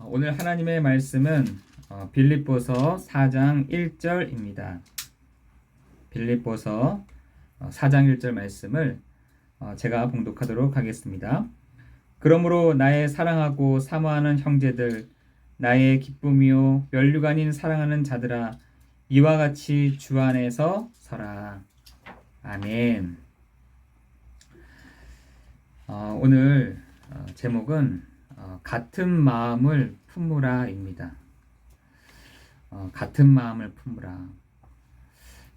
어, 오늘 하나님의 말씀은 어, 빌립보서 4장 1절입니다. 빌립보서 어, 4장 1절 말씀을 어, 제가 봉독하도록 하겠습니다. 그러므로 나의 사랑하고 사모하는 형제들 나의 기쁨이요 아닌 사랑하는 자들아 이와 같이 주 안에서 서라. 아멘. 어, 오늘 어, 제목은 어, 같은 마음을 품으라입니다. 어, 같은 마음을 품으라.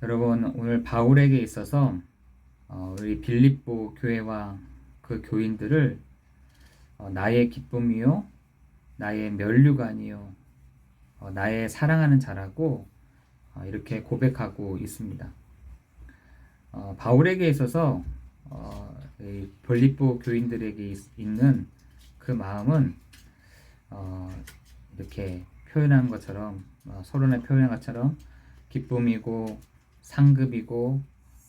여러분 오늘 바울에게 있어서 어, 우리 빌립보 교회와 그 교인들을 어, 나의 기쁨이요, 나의 면류관이요, 어, 나의 사랑하는 자라고 어, 이렇게 고백하고 있습니다. 어, 바울에게 있어서 어, 이 빌립보 교인들에게 있, 있는 그 마음은 어, 이렇게 표현한 것처럼 어, 서론에 표현한 것처럼 기쁨이고 상급이고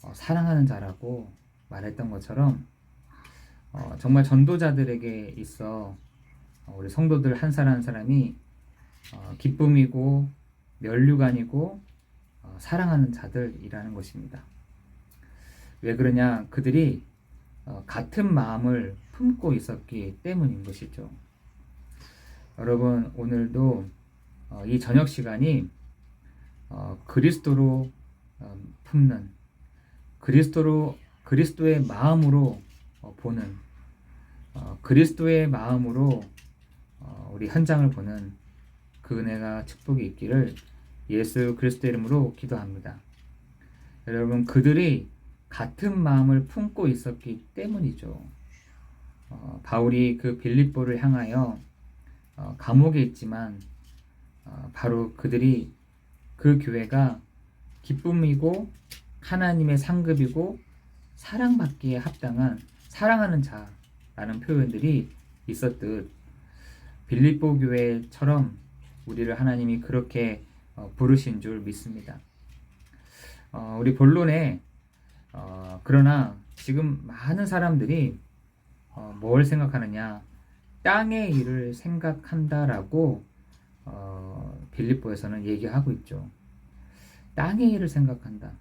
어, 사랑하는 자라고 말했던 것처럼 어, 정말 전도자들에게 있어 어, 우리 성도들 한 사람 한 사람이 어, 기쁨이고 면류관이고 어, 사랑하는 자들이라는 것입니다. 왜 그러냐? 그들이 어, 같은 마음을 품고 있었기 때문인 것이죠. 여러분 오늘도 어, 이 저녁 시간이 어, 그리스도로 어, 품는 그리스도로 그리스도의 마음으로 어, 보는 어, 그리스도의 마음으로 어, 우리 현장을 보는 그 은혜가 축복이 있기를 예수 그리스도 이름으로 기도합니다. 여러분 그들이 같은 마음을 품고 있었기 때문이죠. 어, 바울이 그 빌립보를 향하여 어, 감옥에 있지만 어, 바로 그들이 그 교회가 기쁨이고 하나님의 상급이고 사랑받기에 합당한 사랑하는 자라는 표현들이 있었듯 빌립보 교회처럼 우리를 하나님이 그렇게 어, 부르신 줄 믿습니다. 어, 우리 본론에 어, 그러나 지금 많은 사람들이 어, 뭘 생각하느냐 땅의 일을 생각한다라고 어, 빌립보에서는 얘기하고 있죠. 땅의 일을 생각한다.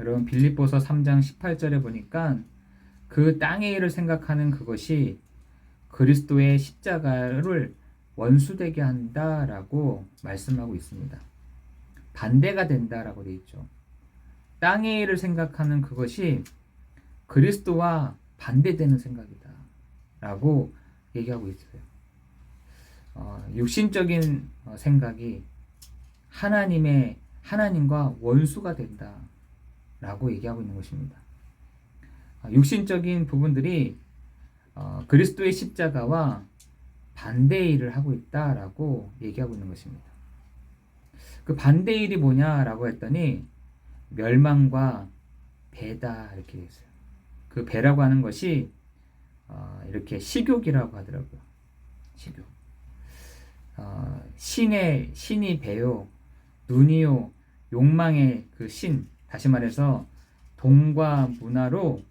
여러분 빌립보서 3장 18절에 보니까 그 땅의 일을 생각하는 그것이 그리스도의 십자가를 원수되게 한다라고 말씀하고 있습니다. 반대가 된다라고 되어 있죠. 땅의 일을 생각하는 그것이 그리스도와 반대되는 생각이다. 라고 얘기하고 있어요. 어, 육신적인 어, 생각이 하나님의, 하나님과 원수가 된다. 라고 얘기하고 있는 것입니다. 어, 육신적인 부분들이 어, 그리스도의 십자가와 반대의 일을 하고 있다라고 얘기하고 있는 것입니다. 그 반대의 일이 뭐냐라고 했더니 멸망과 배다 이렇게 되어 있어요. 그 배라고 하는 것이 어, 이렇게 식욕이라고 하더라고요. 식욕. 어, 신의 신이 배요, 눈이요, 욕망의 그 신. 다시 말해서 돈과 문화로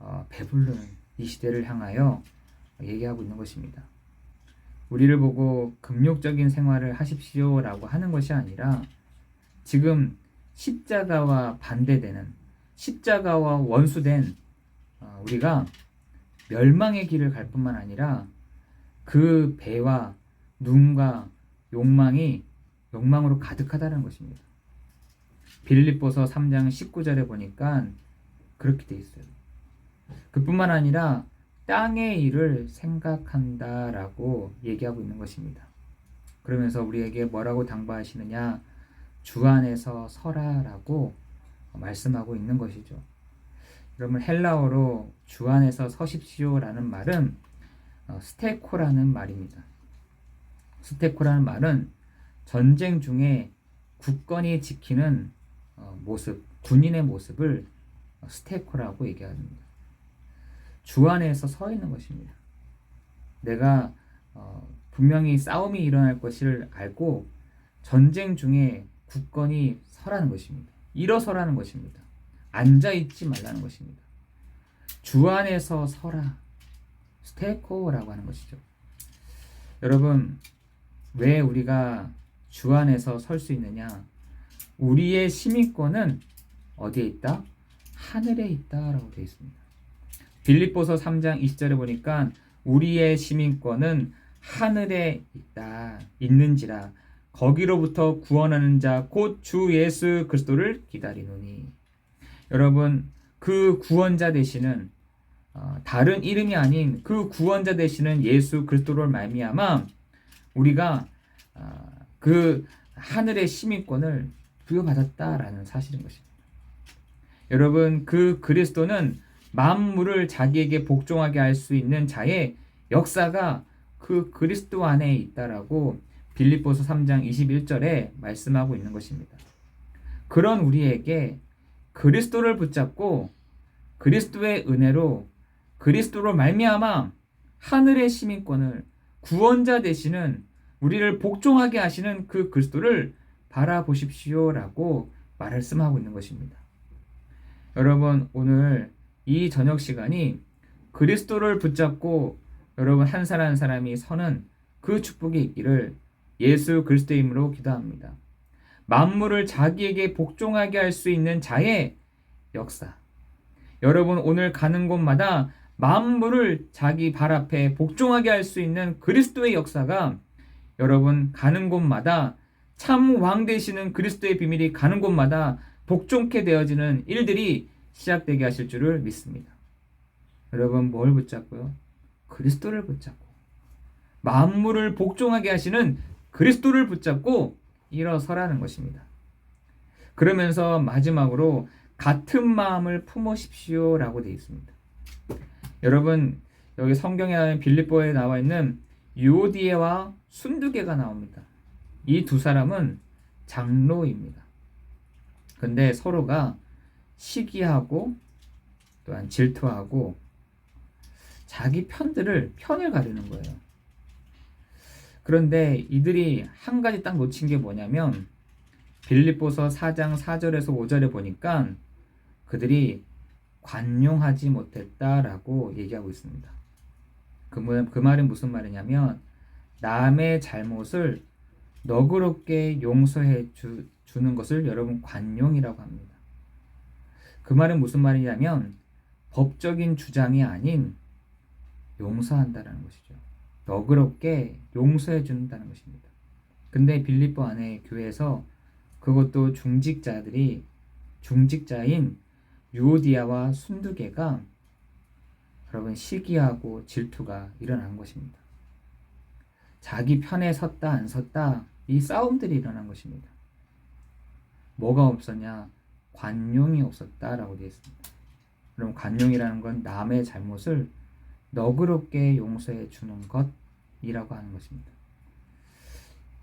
어, 배부르는 이 시대를 향하여 얘기하고 있는 것입니다. 우리를 보고 금욕적인 생활을 하십시오라고 하는 것이 아니라 지금 십자가와 반대되는 십자가와 원수된 어, 우리가 멸망의 길을 갈 뿐만 아니라 그 배와 눈과 욕망이 욕망으로 가득하다는 것입니다. 빌립보서 3장 19절에 보니까 그렇게 돼 있어요. 그뿐만 아니라 땅의 일을 생각한다라고 얘기하고 있는 것입니다. 그러면서 우리에게 뭐라고 당부하시느냐? 주 안에서 서라라고 말씀하고 있는 것이죠. 여러분 헬라어로 주 안에서 서십시오라는 말은 어, 스테코라는 말입니다. 스테코라는 말은 전쟁 중에 국권이 지키는 어, 모습, 군인의 모습을 스테코라고 얘기합니다. 주 안에서 서 있는 것입니다. 내가 어, 분명히 싸움이 일어날 것을 알고 전쟁 중에 국권이 서라는 것입니다. 일어서라는 것입니다. 앉아 있지 말라는 것입니다. 주 안에서 서라. 스테코라고 하는 것이죠. 여러분, 왜 우리가 주 안에서 설 수 있느냐? 우리의 시민권은 어디에 있다? 하늘에 있다라고 되어 있습니다. 빌립보서 3장 20절에 보니까 우리의 시민권은 하늘에 있다 있는지라 거기로부터 구원하는 자 곧 주 예수 그리스도를 기다리노니 여러분 그 구원자 되시는 어, 다른 이름이 아닌 그 구원자 되시는 예수 그리스도를 말미암아 우리가 어, 그 하늘의 시민권을 부여받았다라는 사실인 것입니다. 여러분 그 그리스도는 만물을 자기에게 복종하게 할 수 있는 자의 역사가 그 그리스도 안에 있다라고 빌립보서 3장 21절에 말씀하고 있는 것입니다. 그런 우리에게 그리스도를 붙잡고 그리스도의 은혜로 그리스도로 말미암아 하늘의 시민권을 구원자 되시는 우리를 복종하게 하시는 그 그리스도를 바라보십시오라고 말씀하고 있는 것입니다. 여러분 오늘 이 저녁 시간이 그리스도를 붙잡고 여러분 한 사람 한 사람이 서는 그 축복이 있기를 예수 그리스도의 이름으로 기도합니다. 만물을 자기에게 복종하게 할 수 있는 자의 역사. 여러분 오늘 가는 곳마다 만물을 자기 발 앞에 복종하게 할 수 있는 그리스도의 역사가 여러분 가는 곳마다 참 왕 되시는 그리스도의 비밀이 가는 곳마다 복종케 되어지는 일들이 시작되게 하실 줄을 믿습니다. 여러분 뭘 붙잡고요? 그리스도를 붙잡고 만물을 복종하게 하시는 그리스도를 붙잡고 일어서라는 것입니다. 그러면서 마지막으로 같은 마음을 품으십시오라고 되어 있습니다. 여러분 여기 성경에 나와 빌립보에 나와 있는 유오디에와 순두개가 나옵니다. 이 두 사람은 장로입니다. 근데 서로가 시기하고 또한 질투하고 자기 편들을 편을 가르는 거예요. 그런데 이들이 한 가지 딱 놓친 게 뭐냐면 빌립보서 4장 4절에서 5절에 보니까 그들이 관용하지 못했다라고 얘기하고 있습니다. 그, 그 말은 무슨 말이냐면 남의 잘못을 너그럽게 용서해 주, 주는 것을 여러분 관용이라고 합니다. 그 말은 무슨 말이냐면 법적인 주장이 아닌 용서한다라는 것이죠. 너그럽게 용서해 준다는 것입니다. 근데 빌립보 안에 교회에서 그것도 중직자들이 중직자인 유오디아와 순두개가 여러분 시기하고 질투가 일어난 것입니다. 자기 편에 섰다 안 섰다 이 싸움들이 일어난 것입니다. 뭐가 없었냐? 관용이 없었다라고 되어 있습니다. 그럼 관용이라는 건 남의 잘못을 너그럽게 용서해 주는 것이라고 하는 것입니다.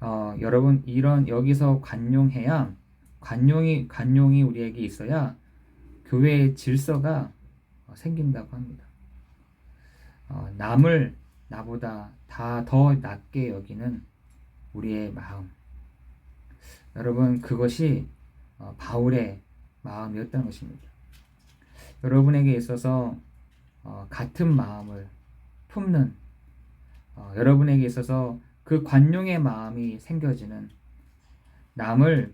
어, 여러분 이런 여기서 관용해야 관용이 관용이 우리에게 있어야 교회의 질서가 생긴다고 합니다. 어, 남을 나보다 다 더 낮게 여기는 우리의 마음. 여러분 그것이 어, 바울의 마음이었다는 것입니다. 여러분에게 있어서 어, 같은 마음을 품는 어, 여러분에게 있어서 그 관용의 마음이 생겨지는 남을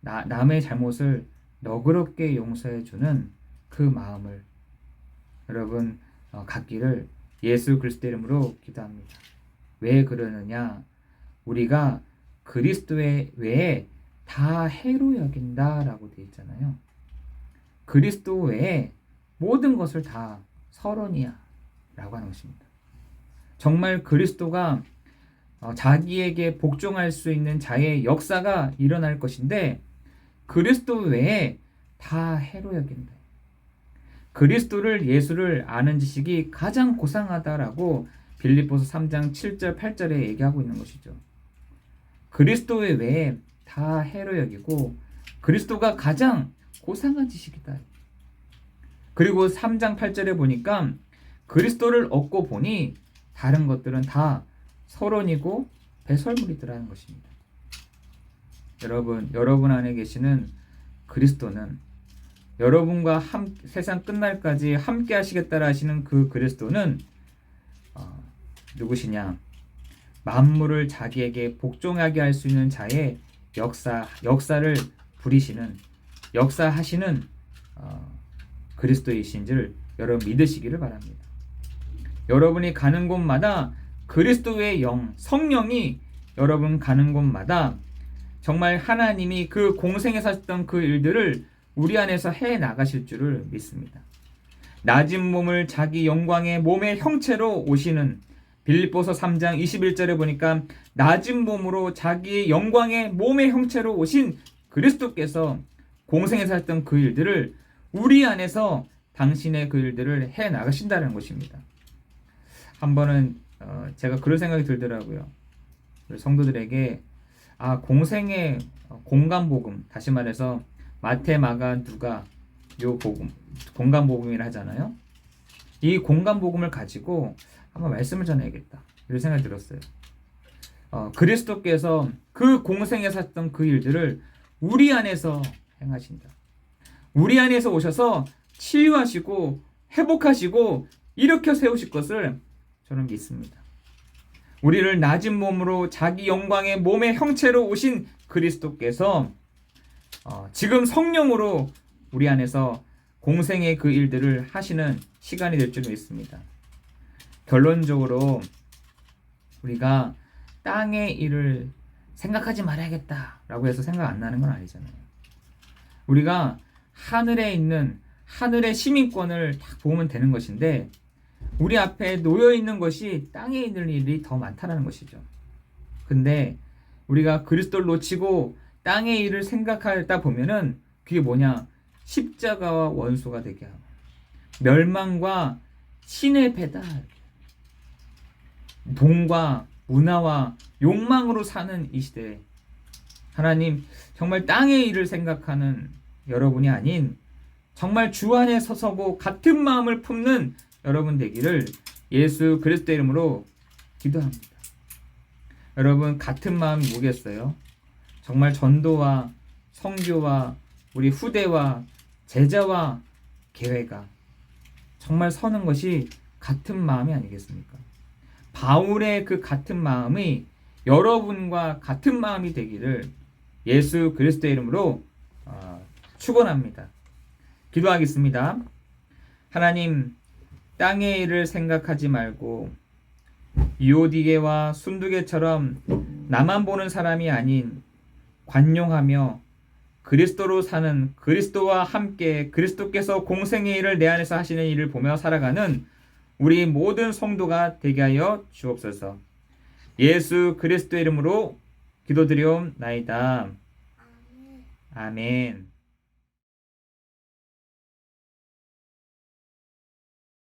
나, 남의 잘못을 너그럽게 용서해 주는 그 마음을 여러분 어, 갖기를 예수 그리스도 이름으로 기도합니다. 왜 그러느냐? 우리가 그리스도의 외에 다 해로 여긴다라고 되어 있잖아요. 그리스도 외에 모든 것을 다 서론이야 라고 하는 것입니다. 정말 그리스도가 어, 자기에게 복종할 수 있는 자의 역사가 일어날 것인데 그리스도 외에 다 해로 여긴다. 그리스도를 예수를 아는 지식이 가장 고상하다라고 빌립보서 3장 7절 8절에 얘기하고 있는 것이죠. 그리스도의 외에 다 해로 여기고 그리스도가 가장 고상한 지식이다. 그리고 3장 8절에 보니까 그리스도를 얻고 보니 다른 것들은 다 서론이고 배설물이더라는 것입니다. 여러분, 여러분 안에 계시는 그리스도는 여러분과 함, 세상 끝날까지 함께 하시겠다라 하시는 그 그리스도는 어, 누구시냐? 만물을 자기에게 복종하게 할 수 있는 자의 역사 역사를 부리시는 역사하시는 어, 그리스도이신지를 여러분 믿으시기를 바랍니다. 여러분이 가는 곳마다 그리스도의 영 성령이 여러분 가는 곳마다 정말 하나님이 그 공생에서 하셨던 그 일들을 우리 안에서 해 나가실 줄을 믿습니다. 낮은 몸을 자기 영광의 몸의 형체로 오시는 빌립보서 3장 21절에 보니까 낮은 몸으로 자기의 영광의 몸의 형체로 오신 그리스도께서 공생에서 했던 그 일들을 우리 안에서 당신의 그 일들을 해 나가신다는 것입니다. 한 번은 어, 제가 그런 생각이 들더라고요. 성도들에게 아 공생의 공간 복음 다시 말해서 마태 마가 누가 요 복음 공간 복음이라 하잖아요. 이 공간 복음을 가지고 한번 말씀을 전해야겠다 이런 생각이 들었어요. 어, 그리스도께서 그 공생에 샀던 그 일들을 우리 안에서 행하신다. 우리 안에서 오셔서 치유하시고 회복하시고 일으켜 세우실 것을 저는 믿습니다. 우리를 낮은 몸으로 자기 영광의 몸의 형체로 오신 그리스도께서 어, 지금 성령으로 우리 안에서 공생의 그 일들을 하시는 시간이 될 줄 믿습니다. 결론적으로 우리가 땅의 일을 생각하지 말아야겠다라고 해서 생각 안 나는 건 아니잖아요. 우리가 하늘에 있는 하늘의 시민권을 딱 보면 되는 것인데 우리 앞에 놓여 있는 것이 땅에 있는 일이 더 많다는 것이죠. 근데 우리가 그리스도를 놓치고 땅의 일을 생각하다 보면은 그게 뭐냐? 십자가와 원수가 되게 하고 멸망과 신의 배달 돈과 문화와 욕망으로 사는 이 시대에 하나님 정말 땅의 일을 생각하는 여러분이 아닌 정말 주 안에 서서고 같은 마음을 품는 여러분 되기를 예수 그리스도 이름으로 기도합니다. 여러분 같은 마음이 뭐겠어요? 정말 전도와 성교와 우리 후대와 제자와 계회가 정말 서는 것이 같은 마음이 아니겠습니까? 바울의 그 같은 마음이 여러분과 같은 마음이 되기를 예수 그리스도 이름으로 어, 축원합니다. 기도하겠습니다. 하나님 땅의 일을 생각하지 말고 이오디게와 순두게처럼 나만 보는 사람이 아닌 관용하며 그리스도로 사는 그리스도와 함께 그리스도께서 공생의 일을 내 안에서 하시는 일을 보며 살아가는 우리 모든 성도가 되게 하여 주옵소서. 예수 그리스도 이름으로 기도드리옵나이다. 아멘.